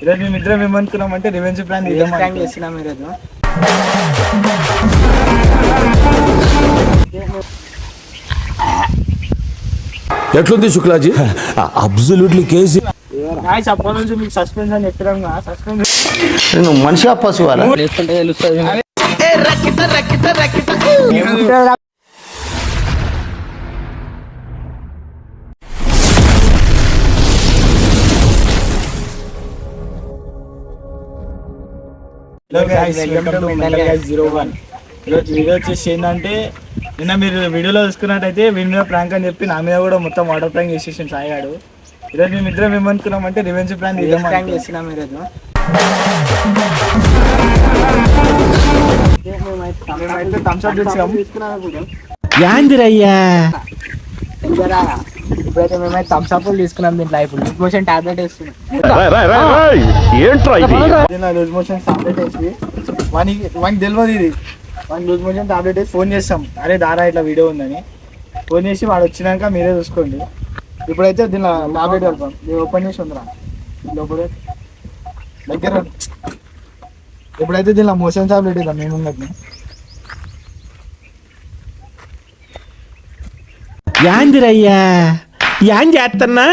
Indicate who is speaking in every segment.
Speaker 1: ఈరోజు మేము ఇద్దరం ఏమనుకున్నాం అంటే రివెంజ్ ప్లాన్
Speaker 2: ప్రాంక్ చేస్తున్నాం ఈరోజు.
Speaker 3: ఎట్లుంది శుక్లాజీ? అబ్జల్యూట్లీ కేజీ
Speaker 1: గాయస్ అప్పటి నుంచి మీకు సస్పెన్స్ అని చెప్పినాం సస్పెన్స్
Speaker 3: నువ్వు మనిషి పశువాలా?
Speaker 2: లేకుంటే తెలుస్తుంది
Speaker 1: జీరో వన్ ఈరోజు వీడియో వచ్చేసి ఏంటంటే నిన్న మీరు వీడియోలో చూసుకున్నట్టయితే వీడి మీద ప్రాంక్ అని చెప్పి నా మీద కూడా మొత్తం వాటర్ ప్రాంక్ చేసేసి సాయిగాడు. ఈరోజు మేము ఇద్దరం ఏమనుకున్నాం అంటే రివెంజ్ ప్లాన్
Speaker 2: ప్రాంక్ చేస్తున్నాం ఈరోజు.
Speaker 1: మేమైతే థమ్స్ అప్ తెచ్చినాం
Speaker 3: యాందిరయ్యా
Speaker 2: ఇప్పుడైతే మేమైతే థమ్స్ అప్ తీసుకున్నాం దీంట్లో ఇప్పుడు. లూజ్ మోషన్ టాబ్లెట్ వేస్తున్నాం
Speaker 1: లూజ్ మోషన్ టాబ్లెట్ వేసి. వానికి వానికి తెలియదు ఇది. వానికి లూజ్ మోషన్ టాబ్లెట్ వేసి ఫోన్ చేస్తాం. అరే దారా ఇట్లా వీడియో ఉందని. ఫోన్ చేసి వాడు వచ్చినాక మీరే చూసుకోండి. ఇప్పుడైతే దీనిలో టాబ్లెట్ వెళ్తాం ఇది ఓపెన్ చేసి ఉందిరా. లోపల దగ్గర. ఇప్పుడైతే దీనిలో మోషన్ టాబ్లెట్ ఇద్దాం. మేము ఉన్నట్టు
Speaker 3: యాందిరయ్యా. యాన్ చేస్తున్నా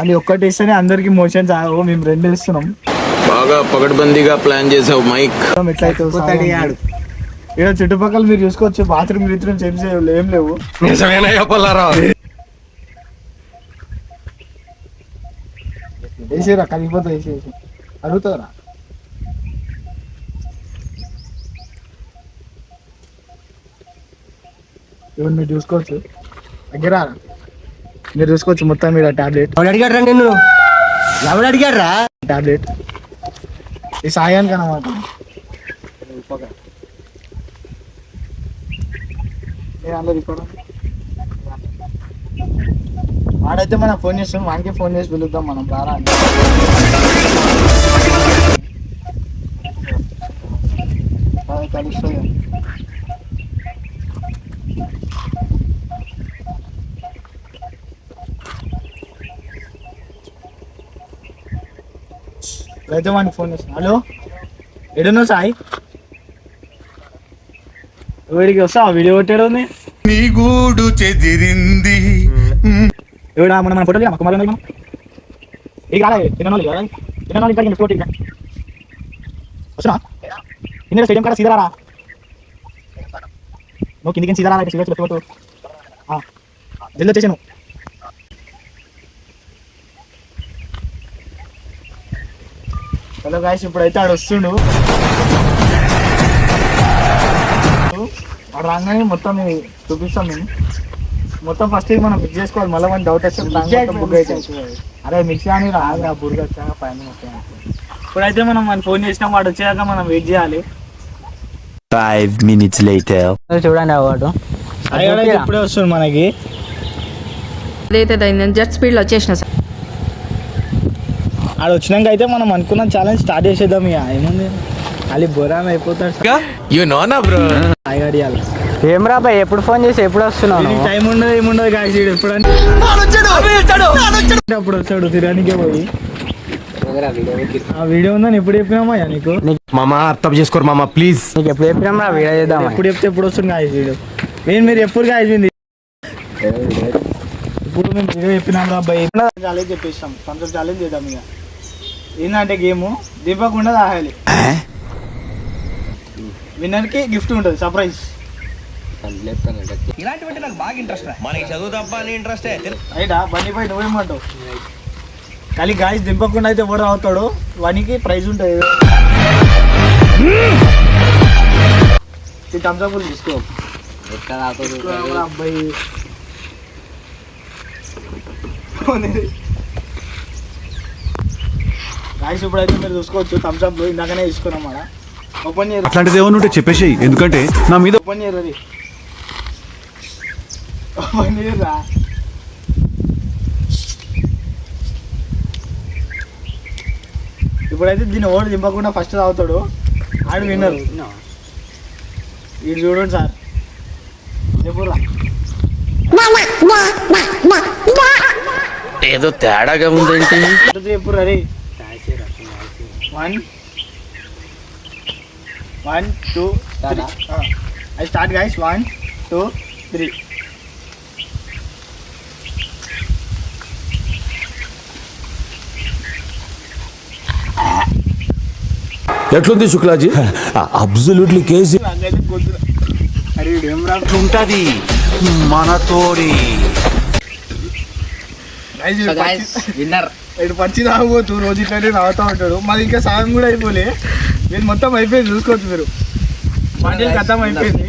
Speaker 1: అది ఒక్కటి ఇస్తేనే అందరికి మోషన్స్ ఆగవు మేము రెండు ఇస్తున్నాం.
Speaker 4: బాగా పకడ్బందీగా ప్లాన్ చేసావు మైక్.
Speaker 1: ఎట్లయితే. ఇక్కడ చుట్టుపక్కల మీరు చూసుకోవచ్చు బాత్రూమ్ గిత్రూమ్ ఏం చేయవు ఏం లేవు. వేసేరా కలిగిపోతా వేసేసి అడుగుతారా ఇవన్నీ మీరు చూసుకోవచ్చు. దగ్గర. మీరు చూసుకోవచ్చు మొత్తం మీద టాబ్లెట్
Speaker 2: ఎవడు అడిగాడు రా నిన్ను? ఎవడు అడిగాడు రా
Speaker 1: టాబ్లెట్ ఈ సాయానికి ఇక్కడ? వాడైతే మనం ఫోన్ చేస్తాం వానికి ఫోన్ చేసి పిలుద్దాం మనం రారా అని. వానికి ఫోన్ చేస్తాం హలో ఎడున్నావు సాయి? వీడికి వస్తా? వీడియో కొట్టాడు
Speaker 5: నీ గూడు చెదిరింది.
Speaker 1: ఎవడా? మన మన ఫోటోలు మాకు మళ్ళీ ఏ కాలే తినోళ్ళు కదా. తినోళ్ళు ఇంకా ఇంకా ఫోటో వస్తున్నా? కింద స్టేడియం కాడ? నువ్వు కిందికి జల్ది వచ్చేసాను హలో గాయస్ ఇప్పుడైతే ఆడు వస్తుండు. వాడు రాగానే మొత్తం చూపిస్తాం మేము. మొత్తం ఫస్ట్ ఇది మనం మిక్స్ చేసుకోవాలి. మళ్ళీ మన డౌట్ అవుతుంది అరే మిక్స్ అని రాదు ఆ బుర్గ వచ్చాక పైన మొత్తం. ఇప్పుడైతే మనం మన ఫోన్ చేసినాం. వాడు వచ్చాక మనం వెయిట్ చేయాలి.
Speaker 3: ఫైవ్ మినిట్స్ లేటర్
Speaker 2: చూడండి అవాడు
Speaker 1: అయ్యాడైతే ఇప్పుడే వస్తుంది మనకి.
Speaker 6: అదైతే అయింది. జెట్ స్పీడ్లో వచ్చేసిన సార్.
Speaker 1: ఆడు వచ్చినాక అయితే మనం అనుకున్న ఛాలెంజ్ స్టార్ట్ చేసేద్దాం ఇక. ఏముంది? ఖాళీ బొరాన్ అయిపోతాడు.
Speaker 4: యు నోనా బ్రో
Speaker 1: అడియాలి.
Speaker 2: ఏం రా బాయ్ ఎప్పుడు ఫోన్ చేసి ఎప్పుడు వస్తున్నావు?
Speaker 1: టైం ఉండదు ఏముండదు కాసి ఎప్పుడు అంటే అప్పుడు వచ్చాడు తిరగానికే పోయి. ఆ వీడియో ఉందని ఎప్పుడు చెప్పినామా నీకు?
Speaker 3: మామా అర్థం చేసుకోరు మామా ప్లీజ్
Speaker 2: నీకు ఎప్పుడు చెప్పినాం రా వీడియో చేద్దాం
Speaker 1: ఎప్పుడు చెప్తే ఎప్పుడు వస్తుంది కాయ వీడియో. నేను మీరు ఎప్పుడు కాయింది ఇప్పుడు మేము వీడియో చెప్పినాం రా అబ్బాయి ఛాలెంజ్ చెప్పేస్తాం కొంచెం ఛాలెంజ్ చేద్దాం ఇక. ఏంటంటే గేమ్? దింపకుండా తాగాలి. విన్నర్కి గిఫ్ట్ ఉంటుంది సర్ప్రైజ్. పై నువ్వేమంటావు? కానీ గాయస్ దింపకుండా అయితే ఎవడు అవుతాడు వానికి ప్రైజ్ ఉంటుంది. థమ్స్అప్ తీసుకో. తీసుకోరా అబ్బాయి. గాయస్ ఇప్పుడైతే మీరు చూసుకోవచ్చు థమ్స్అప్ ఇందాకనే తీసుకున్నాం ఆడ ఓపెన్ చేయరు.
Speaker 5: అట్లాంటిది ఉంటే చెప్పేసి ఎందుకంటే నా మీద
Speaker 1: ఓపెన్ చేయరు అది. ఓపెన్ చేయరా? ఇప్పుడైతే దీన్ని ఓడి దింపకుండా ఫస్ట్ తాగుతాడు. ఆడు విన్నర్. ఇది చూడండి సార్. చెప్పురా.
Speaker 4: ఏదో తేడాగా ఉందంటే
Speaker 1: చెప్పురా రే. One one two three I start guys one two three
Speaker 7: ఎట్లుంది శుక్లాజీ? అబ్జల్యూట్లీ కేసీ
Speaker 1: నాకైతే గొంతు అరే రా?
Speaker 5: ఉంటది. మనతోడి
Speaker 2: విన్నర్
Speaker 1: వీడు పచ్చి తాగబోతూ రోజు ఇట్లనే తాగుతూ ఉంటాడు. మాది ఇంకా సాయం కూడా అయిపోలే. నేను మొత్తం అయిపోయింది చూసుకోవచ్చు మీరు. మండలి కథం అయిపోయింది.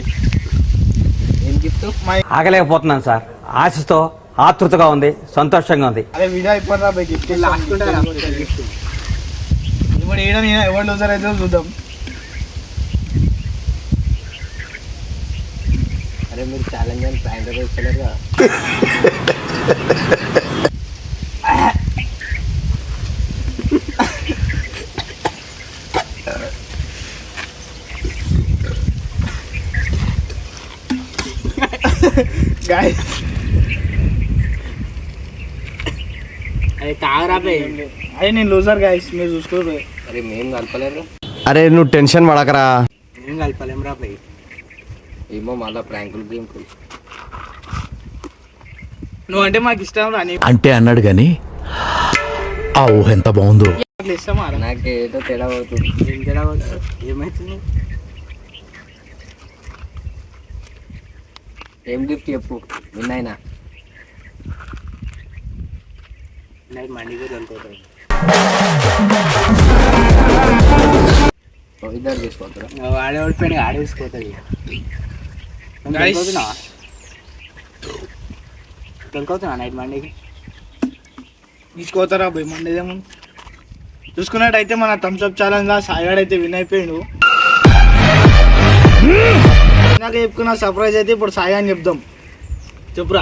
Speaker 8: ఆగలేకపోతున్నాను సార్. ఆశతో ఆతృతగా ఉంది సంతోషంగా ఉంది.
Speaker 1: అదే వీడియో అయిపోయినా బై గిఫ్ట్ ఇప్పుడు నేను ఎవరు లూజర్ అయితే చూద్దాం.
Speaker 2: అరే మీరు ఛాలెంజ్ అని ప్రాంక్ చేస్తలేరు కదా
Speaker 1: గాయ
Speaker 2: అరే తాగరా
Speaker 1: అదే నేను లూజర్ గాయస్ మీరు చూసుకోరు.
Speaker 2: అరే మేము కలపలేరు
Speaker 3: అరే నువ్వు టెన్షన్ పడకరా.
Speaker 2: మేము కలపలేం రా బే. ఏమో మళ్ళా ప్రాంకులు బ్రింకులు
Speaker 1: నువ్వు అంటే మాకు ఇష్టం రా
Speaker 7: అంటే అన్నాడు గాని ఆ ఊహ ఎంత బాగుందో?
Speaker 2: నాకు ఏదో తేడా పడుతుంది ఏం తేడా పడుతుంది ఏమవుతుంది ఏం గిఫ్ట్ చెప్పు అనుకోతాయి ఇద్దరు తీసుకుంటారా
Speaker 8: ఆడే ఓడిపోయినా ఆడే
Speaker 1: Guys.
Speaker 8: దొరుకుతున్నా నైట్ మండేకి
Speaker 1: తీసుకోతారా భయ్ మండేదేమో చూసుకున్నట్టయితే మన థమ్స్అప్ ఛాలెంజ్ లా సాయిగాడు అయితే విన్ అయిపోయాడు. నాకు చెప్పుకున్న సర్ప్రైజ్ అయితే ఇప్పుడు సాయి అని చెప్దాం. చెప్పురా.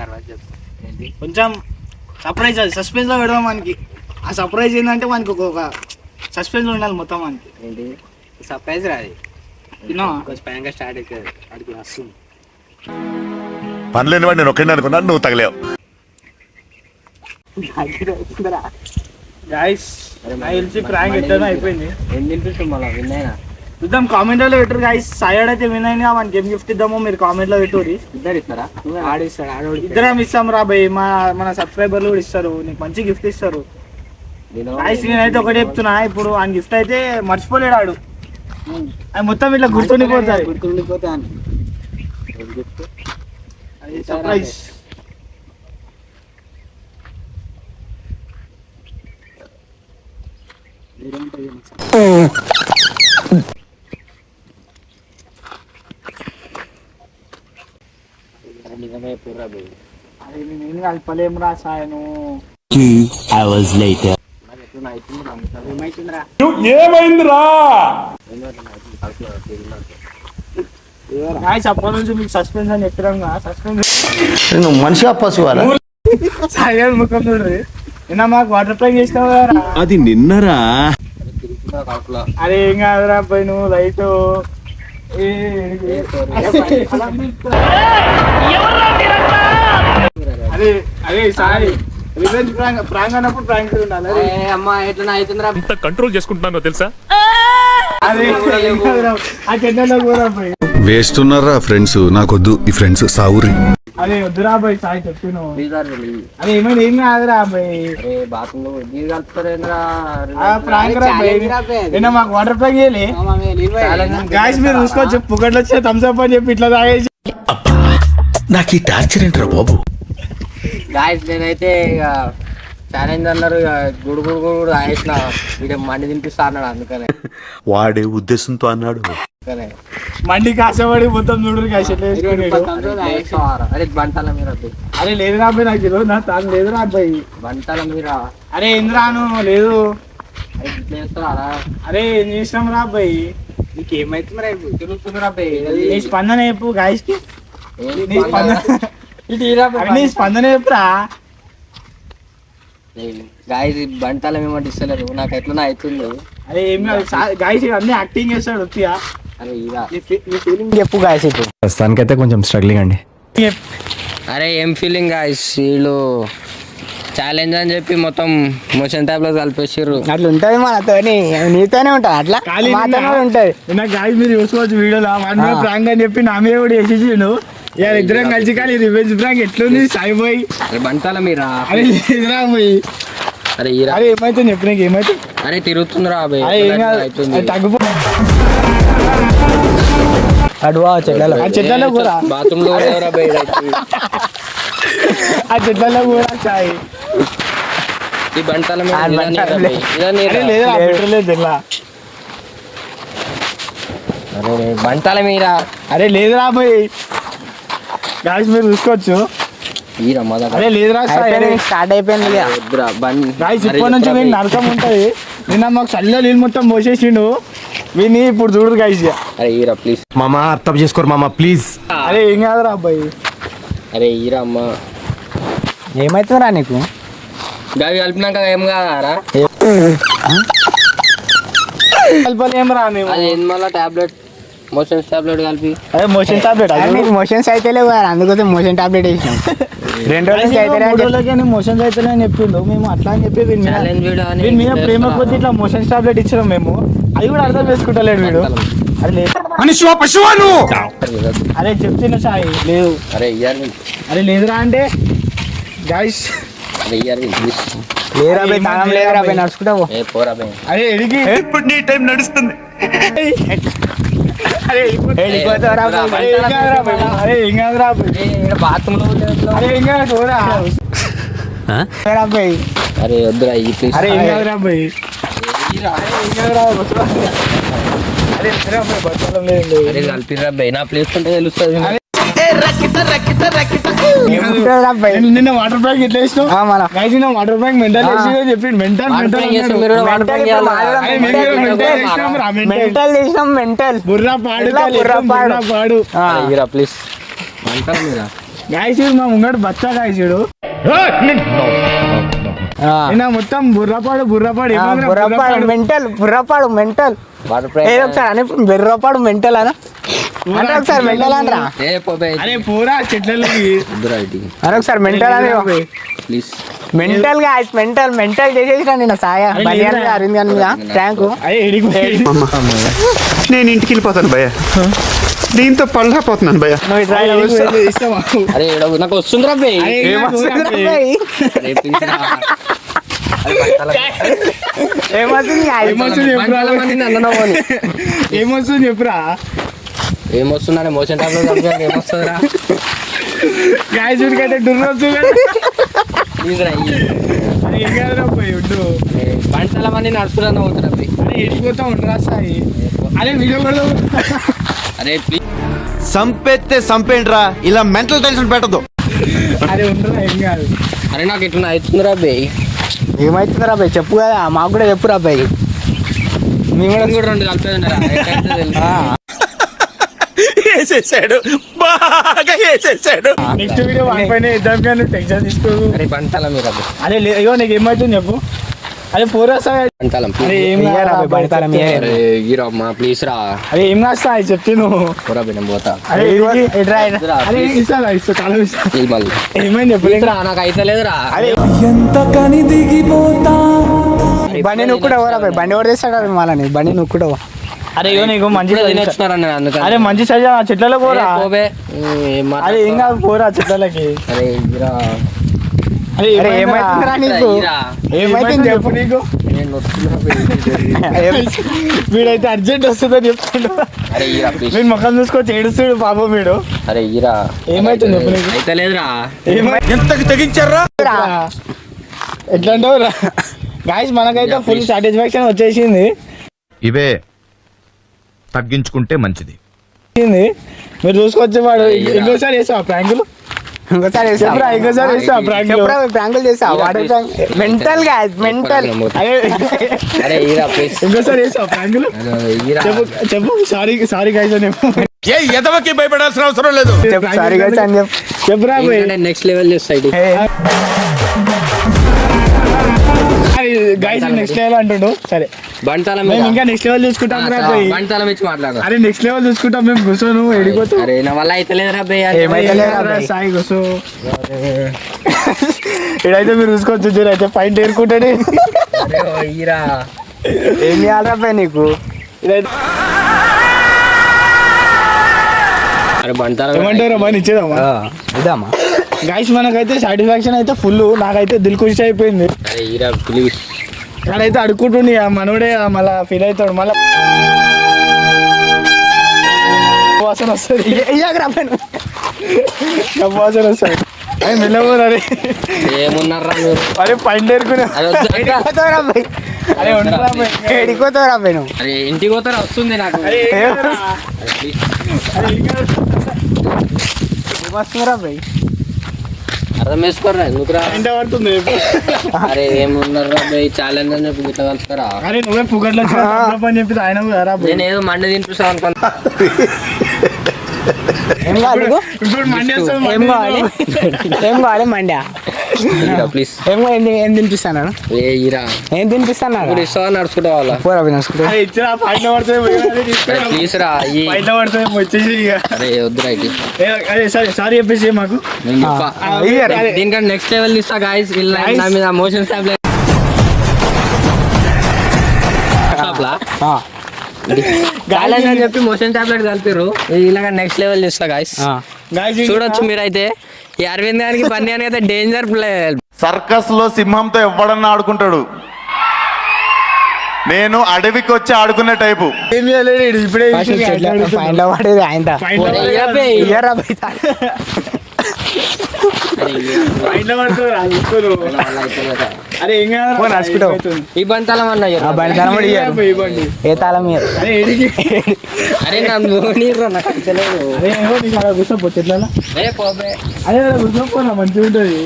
Speaker 8: తర్వాత చెప్తా.
Speaker 2: ఏంటి?
Speaker 1: కొంచెం సర్ప్రైజ్ అది సస్పెన్స్లో పెడదాం మనకి ఆ సర్ప్రైజ్ ఏంటంటే మనకి ఒక సస్పెన్స్ ఉండాలి మొత్తం మనకి
Speaker 2: ఏంటి?
Speaker 8: సర్ప్రైజ్ రాది కొంచెం పైన స్టార్ట్ అవుతుంది అడిగి వస్తుంది.
Speaker 5: పనిలేని వాడు నేను ఒక్కడిని అనుకున్నాను నువ్వు తగలేవు.
Speaker 1: గాయస్ నాకు తెలిసి ప్రాంక్ ఎట్లనో అయిపోయింది.
Speaker 2: ఏం తినిపిస్తుంది మళ్ళీ విన్నాయినా
Speaker 1: చూద్దాం కామెంట్లో పెట్టరు గాయస్ సాయిగాడు అయితే విన్ అయినా మనకి ఏం గిఫ్ట్ ఇద్దామో మీరు కామెంట్లో పెట్టుర్రి
Speaker 2: ఇద్దరు ఇస్తారా?
Speaker 8: ఆడిస్తాడు ఆడోడి
Speaker 1: ఇద్దరం ఇస్తాం రా భయ్ మా మన సబ్స్క్రైబర్లు కూడా ఇస్తారు. నీకు మంచి గిఫ్ట్ ఇస్తారు. గాయస్ నేనైతే ఒకటి చెప్తున్నా. ఇప్పుడు ఆ గిఫ్ట్ అయితే మర్చిపోలేడు ఆడు. అది మొత్తం ఇట్లా గుర్తుండిపోతుంది
Speaker 8: గుర్తుండిపోతా అని.
Speaker 1: అది
Speaker 2: నిజమే
Speaker 1: అది నేను కలపలేం రా సాయను
Speaker 3: అవర్స్ లేటర్
Speaker 1: అప్పటి నుంచి మీకు సస్పెన్స్ అని సస్పెన్స్
Speaker 3: నువ్వు మనిషి పశువారా
Speaker 1: సాయి ముఖం నిన్న మాకు వాటర్ ప్లగ్ చేసినావు
Speaker 7: అది నిన్నరా
Speaker 1: అరే ఏం కాదురా పోయి నువ్వు లైట్ అరే అరే సారీ. రివెంజ్ ప్రాంక్ ప్రాంక్ అన్నప్పుడు ప్రాంక్ ఉండాలి. అరే.
Speaker 2: అమ్మా ఎట్లా అవుతుందిరా
Speaker 3: కంట్రోల్ చేసుకుంటున్నాను తెలుసా?
Speaker 1: ఆ చెడ్డలో కూడా పోయి.
Speaker 5: వేస్తున్నారా ఫ్రెండ్స్ నాకొద్దు. ఈ ఫ్రెండ్స్ సావురి
Speaker 1: అరే వద్దురా పోయి సాయి చెప్పిను. అరే ఏమైనా ఏం కాదురా ప్రాంక్ నిన్న మాకు వాటర్ చేయలే. గాయస్ మీరు చూసుకోవచ్చు పుకట్లు వచ్చే థమ్స్ అప్ అని చెప్పి ఇట్లా తాగేసి.
Speaker 7: నాకు ఈ టార్చర్ ఏంట్రా బాబు?
Speaker 2: గాయస్ నేనైతే ఇక ఛాలెంజ్ అన్నారు ఇక గుడు గుడు గుడు ఆయేసిన వీడు మండి తినిపిస్తా అన్నాడు అందుకనే.
Speaker 5: వాడే ఉద్దేశంతో అన్నాడు.
Speaker 1: మండి కాసపడి మొత్తం చూడరు కాసి ఎట్లా వేసుకునేడు.
Speaker 2: అరే చేస్తావారా? అరే బంటాల మీరు వద్దు.
Speaker 1: అరే లేదు రా అబ్బాయి నాకు తెలియదు నా తాను లేదు రా అబ్బాయి.
Speaker 2: బంటాల మీరా
Speaker 1: అరే ఎందురాను లేదు.
Speaker 2: అరే ఇట్లా చేస్తారా
Speaker 1: అరే ఏం చేసినాం రా అబ్బాయి?
Speaker 8: నీకు ఇప్పుడు
Speaker 2: తిరుగుతుందిరా బే
Speaker 1: నీ స్పందన చెప్పు
Speaker 2: గాయస్కి.
Speaker 1: నీ స్పందన? నీ స్పందన చెప్పురా.
Speaker 2: గాయస్ బంటాల మేము ఇస్తలేరు నాకు ఎట్లా అవుతుంది
Speaker 1: అరే ఏం గాయస్ అన్ని యాక్టింగ్ చేస్తాడు వత్తిగా చెప్పు గాయస్ ఇప్పుడు.
Speaker 3: ప్రస్తుతానికైతే కొంచెం స్ట్రగ్లింగ్ అండి.
Speaker 2: అరే ఏం ఫీలింగ్ గాయస్ వీళ్ళు ఛాలెంజ్ అని చెప్పి మొత్తం మోషన్ ట్యాబ్లో కలిపేసిర్రు.
Speaker 9: అట్లా ఉంటది మనతోని నీతోనే ఉంటది అట్లా మాతోనే ఉంటది.
Speaker 1: నాకు గాయస్ మీరు చూసుకోవచ్చు వీడియోలో వాడి మీద ప్రాంక్ అని చెప్పి నా మీద కూడా వేసేసిండు ఇక ఇద్దరం కలిసి కానీ రివెంజ్ ప్రాంక్ ఎట్లుంది? సాయిపోయి
Speaker 2: అరే బంటాల మీరా?
Speaker 1: అరే పోయి
Speaker 2: అరే
Speaker 1: అరే ఏమైతే చెప్పు నీకు ఏమైతే
Speaker 2: అరే తిరుగుతుందిరా అబ్బాయి
Speaker 1: తగ్గిపో
Speaker 9: అడువా చెల్లెలు
Speaker 1: ఆ చెట్లలో కూడా. ఆ చెట్లలో కూడా సాయి
Speaker 2: ఈ బంటాల మీద
Speaker 9: బంటాల.
Speaker 1: అరే
Speaker 2: మీరా
Speaker 1: లేదురా పోయి. గాయస్ మీరు చూసుకోవచ్చు. అరే లేదురా
Speaker 9: స్టార్ట్ అయిపోయింది
Speaker 1: గాయస్ ఇప్పటి నుంచి. నరకం ఉంటది. నిన్న మాకు చల్ల నీళ్ళు మొత్తం పోసేసిండు. విని ఇప్పుడు చూడు గాయస్
Speaker 2: అరే ఈరా ప్లీజ్
Speaker 3: మామ అర్థం చేసుకోరు మామ ప్లీజ్
Speaker 1: అరే ఏం కాదురా అబ్బాయి.
Speaker 2: అరే ఈరా అమ్మ.
Speaker 9: ఏమైతుందిరా నీకు?
Speaker 2: గవి కలిపినాక ఏం కాదారా?
Speaker 1: కలపలేం రా మేము.
Speaker 2: అది ఏంది మళ్ళా టాబ్లెట్ మోషన్ టాబ్లెట్ కలిపి.
Speaker 1: అదే మోషన్ టాబ్లెట్
Speaker 9: మోషన్స్ అయితే లేవు అందుకోసం మోషన్ టాబ్లెట్ వేసినాం. రెండు రోజులు అయితే
Speaker 1: మోషన్స్ అయితే అని చెప్పిండు. మేము అట్లా అని చెప్పి వీని మీద-
Speaker 2: ఛాలెంజ్ వీడియో అని
Speaker 1: వీని మీద ప్రేమ కొద్ది ఇట్లా మోషన్స్ టాబ్లెట్ ఇచ్చినాం మేము. అది కూడా అర్థం చేసుకుంటలేడు వీడు. అరే లేదు. అరే చెప్తున్నా సాయి. లేదు
Speaker 2: అరే ఇయర్
Speaker 1: అరే లేదురా అంటే గాయస్
Speaker 2: అరే ఇయర్ ప్లీజ్
Speaker 9: లేరా పోయి తాగం లేదురా పోయి నడుచుకుంటా పో.
Speaker 2: ఏ పోరా బే.
Speaker 1: అరే ఎడికి
Speaker 3: ఇప్పుడు నీ టైం నడుస్తుంది.
Speaker 1: అరే
Speaker 2: వద్దురా ఈ ప్లీజ్
Speaker 1: అరే అరే.
Speaker 2: కలిపిరా నా ప్లేస్ ఉంటే తెలుస్తుంది.
Speaker 1: నిన్న వాటర్ బ్యాగ్ ఎట్లా వేసినావు? వాటర్ బ్యాగ్ మెంటల్ వేసి చెప్పి మెంటల్ మెంటల్
Speaker 9: చేసినాం. మెంటల్.
Speaker 1: బుర్రా పాడు
Speaker 9: బుర్రా పాడు?
Speaker 2: ప్లీజ్ అంటారా మీరా
Speaker 1: గాయస్ మా ముంగడు బచ్చా గాయస్ నిన్న మొత్తం బుర్రపాడు బుర్రపాడు.
Speaker 9: బుర్రపాడు మెంటల్ బుర్రపాడు మెంటల్. ఏదో ఒకసారి అని బెర్రపాడు మెంటల్ అనా అంటే ఒకసారి మెంటల్ అనరా
Speaker 1: అరే పోరా
Speaker 9: ఒకసారి మెంటల్ అని
Speaker 2: ప్లీజ్.
Speaker 9: మెంటల్గా మెంటల్ మెంటల్ చేసేసిన నేను సాయ. అరవింద్ గారి మీద.
Speaker 5: నేను ఇంటికి వెళ్ళిపోతాను భయ్య. దీంతో?
Speaker 1: అరే
Speaker 2: ఈడ నాకు వస్తుందిరా
Speaker 9: ఏమొస్తుంది
Speaker 1: చెప్పురా? ఏమొస్తుంది చెప్పురా?
Speaker 2: ఏమొస్తుందని మోషన్ టాబ్లెట్ ఏమొస్తుందిరా? బంటల మంది నడుచుకున్నా పోతురా బే
Speaker 1: అరే ఎడిపోతా ఉండరా సాయి. అరే వీడియో కూడా
Speaker 2: అరే ప్లీజ్
Speaker 3: సంపెత్తే సంపేండ్రా ఇలా మెంటల్ టెన్షన్ పెట్టదు.
Speaker 1: అరే ఉండరా ఏం కాదు.
Speaker 2: అరే నాకు ఇట్లా అవుతుందిరా బే
Speaker 9: ఏమవుతుంది భయ్ చెప్పు కదా మాకు కూడా చెప్పు రా భయ్ మేము కూడా
Speaker 2: రెండు
Speaker 3: వేసేసాడు. బాగా వేసేసాడు.
Speaker 1: నెక్స్ట్ వీడియో వన్ పైన ఇద్దాం కానీ టెన్షన్ తీసుకోదు
Speaker 2: అరే బంటల మీరు
Speaker 1: అరే అయ్యో నీకు ఏమవుతుంది చెప్పు. అరే పోరా సాయి
Speaker 2: బంటలం
Speaker 1: అరే ఏం
Speaker 9: ఇయ్యరా
Speaker 1: కాదురా
Speaker 9: బే, బయటతాళం
Speaker 1: చెప్తే.
Speaker 9: ఇయ్య.
Speaker 2: అరే ఈరమ్మా ప్లీజ్ రా.
Speaker 1: అరే ఏం కాస్తా అది చెప్తే నువ్వు?
Speaker 2: పోరా పోతా.
Speaker 1: ఏమైంది
Speaker 2: రా నాకు అయితే లేదురా.
Speaker 1: అరే
Speaker 9: బండి నువ్వు కూడా బండి కూడా తెస్తాడు మళ్ళీ బండి నువ్వు కూడా.
Speaker 1: అరే ఇగో నీకు మంచి అరే మంచి సజా ఆ చెట్లలో పోరా. అరే ఏం? కాదు పోరా చెట్లకి
Speaker 2: అరే
Speaker 1: వీడైతే అర్జెంట్ వస్తుందని చెప్తుండు. వీడి ముఖం చూసుకొచ్చి ఏడుస్తుడు పాపం వీడు.
Speaker 2: అరే ఈరా.
Speaker 1: ఏమైతుంది చెప్పు నీకు?
Speaker 2: అయితే లేదురా.
Speaker 1: ఏమైంది?
Speaker 3: ఎంతకు తెగించారా?
Speaker 1: ఎట్లా? అంటావు గాయస్ మనకైతే ఫుల్ సాటిస్ఫాక్షన్ వచ్చేసింది.
Speaker 7: ఇవే తగ్గించుకుంటే మంచిది.
Speaker 1: మీరు చూసుకొచ్చే వాడు. ఇంకోసారి చేస్తావా ప్రాంకులు
Speaker 9: ఇంకోసారి వేసా
Speaker 1: చెప్పురా ఇంకోసారి
Speaker 9: చెప్పురా ప్రాంకులు చేసా వాటర్ ప్రాంక్ మెంటల్గా మెంటల్
Speaker 1: అరే.
Speaker 2: అరే ఈరా ప్లీజ్
Speaker 1: ఇంకోసారి ప్రాంకులు చెప్పు చెప్పు సారీ సారీ గాయస్ అని
Speaker 3: ఏ ఎదవకి భయపడాల్సిన అవసరం లేదు.
Speaker 9: చెప్పు సారీ గైస్ అని చెప్పు.
Speaker 1: చెప్పురా
Speaker 2: నెక్స్ట్ లెవెల్ చేస్తా ఇది.
Speaker 1: గాయస్ నెక్స్ట్ లెవెల్ అంటుండు. సరే.
Speaker 2: బంటాల
Speaker 1: మేము ఇంకా నెక్స్ట్ లెవెల్ చూసుకుంటాం రా భయ్
Speaker 2: బంటాల ఇచ్చి మాట్లాడు
Speaker 1: అరే నెక్స్ట్ లెవెల్ చూసుకుంటాం మేము కూర్చోను ఎడిపోతాం
Speaker 2: అరే నా వల్ల అయితే లేదురా భయ్
Speaker 9: ఏమైతలేదురా భయ్.
Speaker 1: సాయి కూర్చో. ఇడైతే మీరు చూసుకోవచ్చు చూడు అయితే పైన ఏరుకుంటాడు.
Speaker 2: ఈరా.
Speaker 9: ఏం చేయాలరా భయ్ నీకు?
Speaker 1: ఇదైతే
Speaker 2: అరే
Speaker 1: ఏమంటారు మరి ఇచ్చేదామా గాయస్ మనకైతే సాటిస్ఫాక్షన్ అయితే ఫుల్ నాకైతే దిల్ ఖుషి అయిపోయింది.
Speaker 2: అరే ఈరా ప్లీజ్
Speaker 1: అక్కడైతే అడుక్కుంటుండి ఆ మనోడే మళ్ళా ఫీల్ అవుతాడు మళ్ళా వాసన వస్తుంది.
Speaker 9: ఇయ్యకరా.
Speaker 1: డబ్బు వాసన వస్తుంది. అరే మెల్లబోరు అరే
Speaker 2: ఏమున్నారా మీరు?
Speaker 1: అరే పైన
Speaker 2: అరే ఇంటికి పోతారా? వస్తుంది నాకు.
Speaker 9: భయ్
Speaker 2: అర్థం చేసుకోరా ఎందుకురా?
Speaker 1: ఎంత పడుతుంది.
Speaker 2: అరే ఏమున్నారా భయ్ ఛాలెంజ్ అని చెప్పి ఇట్లా కలుస్తారా?
Speaker 1: అరే నువ్వే పుగట్లో పని చెప్పి ఆయన.
Speaker 2: నేను ఏదో మండి తినిపిస్తాను అనుకున్నా
Speaker 9: ఏం కావాలి ఏం కావాలి? ఏం కావాలి మండ్యా
Speaker 2: ప్లీజ్
Speaker 9: ఏం ఏం ఏం తినిపిస్తాను
Speaker 2: ఏ ఈరా
Speaker 9: ఏం తినిపిస్తాను
Speaker 2: ఇప్పుడు నడుచుకుంటా వాళ్ళ
Speaker 9: పోరా నడుచుకుంటా.
Speaker 1: ఇచ్చిరా పైన.
Speaker 2: ప్లీజ్ రా ఈ
Speaker 1: పైన పడుతుంది వచ్చేసి
Speaker 2: అరే వద్దురా ఇది
Speaker 1: అరే సరే సారీ చెప్పేసి మాకు.
Speaker 2: దీనికంటే నెక్స్ట్ లెవెల్ ఇస్తా గాయస్ ఇలా. నా మీద మోషన్ అని చెప్పి మోషన్ టాబ్లెట్ కలిపిర్రు ఇలాగ నెక్స్ట్ లెవెల్ ఇస్తా గాయస్ చూడొచ్చు మీరైతే. ఈ అరవింద్ గారికి బన్నీ అని అయితే డేంజర్ ప్లే
Speaker 3: సర్కస్లో సింహంతో ఎవడన్నా ఆడుకుంటాడు. నేను అడవికి వచ్చి ఆడుకునే టైపు.
Speaker 1: ఏం చేయలేదు ఈడు ఇప్పుడే
Speaker 9: పడేది ఆయన
Speaker 2: అన్న
Speaker 9: బండి? తాళం. ఏ తాళం
Speaker 1: అరే
Speaker 2: నాకు తెలియదు
Speaker 1: అరే
Speaker 2: పోబే
Speaker 1: కూర్చోపోనా మంచిగా ఉంటుంది.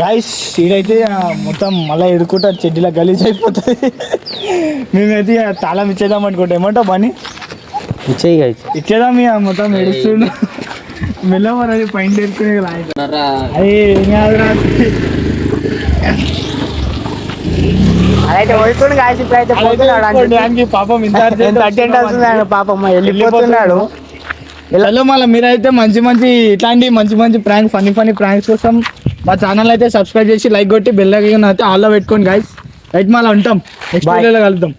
Speaker 1: గాయస్ ఈడైతే ఆ, మొత్తం మళ్ళీ ఎడుకుంటా చెడ్డీలా గలీజ్ అయిపోతుంది. మేమైతే తాళం ఇచ్చేద్దాం అనుకుంటా. ఏమంటావు పని
Speaker 9: ఇచ్చేయి
Speaker 1: ఇచ్చేద్దాం ఇక మొత్తం ఎడుస్తుండు మెల్లమని పైన ఏం కాదురా
Speaker 9: కాసి ఇప్పుడైతే పోతున్నాడు
Speaker 1: దానికి పాపం ఇంత
Speaker 9: ఆయన పాపం వెళ్ళిపోతున్నాడు.
Speaker 1: హలో మళ్ళీ మీరైతే మంచి మంచి ఇట్లాంటి మంచి మంచి ప్రాంక్ ఫనీ ఫనీ ప్రాంక్స్ కోసం మా ఛానల్ అయితే సబ్స్క్రైబ్ చేసి లైక్ కొట్టి బెల్ ఐకాన్ అయితే ఆల్లో పెట్టుకోండి గైస్ రైట్ మళ్ళీ ఉంటాం. నెక్స్ట్. వీడియోలో కలుద్దాం.